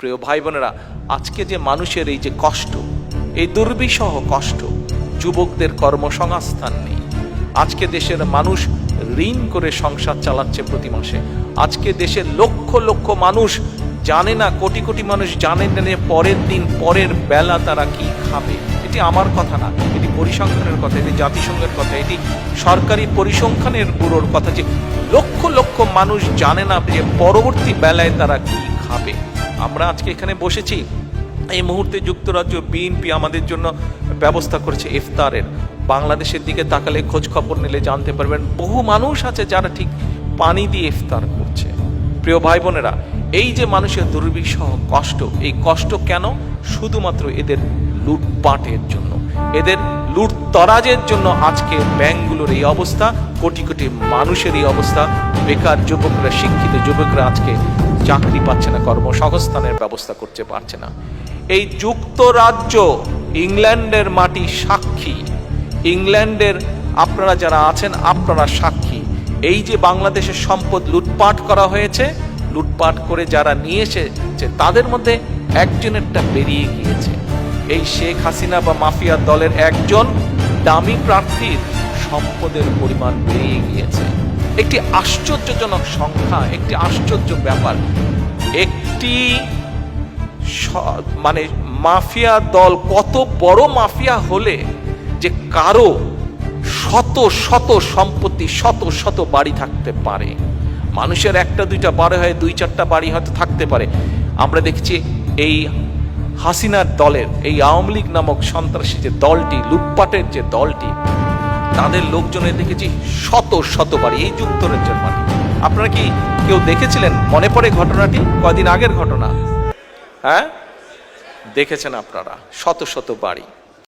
প্রিয় ভাই বোনেরা, আজকে যে মানুষের এই যে কষ্ট, এই দুর্বিষহ কষ্ট, যুবকদের কর্মসংস্থান নেই। আজকে দেশের মানুষ ঋণ করে সংসার চালাচ্ছে প্রতি মাসে। আজকে দেশের লক্ষ লক্ষ মানুষ জানে না, কোটি কোটি মানুষ জানে না পরের দিন, পরের বেলা তারা কি খাবে। এটি আমার কথা না, এটি পরিসংখ্যানের কথা, এটি জাতিসংঘের কথা, এটি সরকারি পরিসংখ্যানের ব্যুরোর কথা যে লক্ষ লক্ষ মানুষ জানে না যে পরবর্তী বেলায় তারা কি খাবে। আমরা আজকে এখানে বসেছি। এই মুহূর্তে যুক্তরাজ্য বিএনপি আমাদের জন্য ব্যবস্থা করেছে ইফতারের। বাংলাদেশের দিকে তাকালে খোঁজ খবর নিলে জানতে পারবেন, বহু মানুষ আছে যারা ঠিক পানি দিয়ে ইফতার করছে। প্রিয় ভাই বোনেরা এই যে মানুষের দুর্বিষহ কষ্ট, এই কষ্ট কেন? শুধুমাত্র এদের লুটপাটের জন্য। এদের লুটতরাজের জন্য আজকে ব্যাংকগুলোর এই অবস্থা, কোটি কোটি মানুষের এই অবস্থা। বেকার যুবকরা, শিক্ষিত যুবকরা আজকে চাকরি পাচ্ছে না, কর্মসংস্থানের ব্যবস্থা করতে পারছে না। এই যুক্তরাজ্য ইংল্যান্ডের মাটি সাক্ষী। ইংল্যান্ডের আপনারা যারা আছেন, আপনারা সাক্ষী। এই যে বাংলাদেশের সম্পদ লুটপাট করা হয়েছে, লুটপাট করে যারা নিয়ে এসেছে, তাদের মধ্যে একজনেরটা বেরিয়ে গিয়েছে। এই শেখ হাসিনা বা মাফিয়া দলের একজন দামি প্রার্থীর সম্পদের পরিমাণ বেরিয়ে গিয়েছে। একটি আশ্চর্যজনক সংখ্যা, একটি আশ্চর্য ব্যাপার। একটি মানে মাফিয়া দল কত বড় মাফিয়া হলে যে কারও শত শত সম্পত্তি, শত শত বাড়ি থাকতে পারে। মানুষের একটা, দুইটা বাড়ি হয় দুই, চারটা বাড়ি হয়তো থাকতে পারে। আমরা দেখছি এই হাসিনার দলের, এই আওয়ামী লীগ নামক সন্ত্রাসী যে দলটি, লুটপাটের যে দলটি তাদের লোকজনের দেখেছি শত শত বাড়ি এই যুক্তরাজ্যের মাটি। আপনারা কি কেউ দেখেছিলেন? মনে পড়ে ঘটনাটি? কয়দিন আগের ঘটনা? হ্যাঁ? দেখেছেন আপনারা, শত শত বাড়ি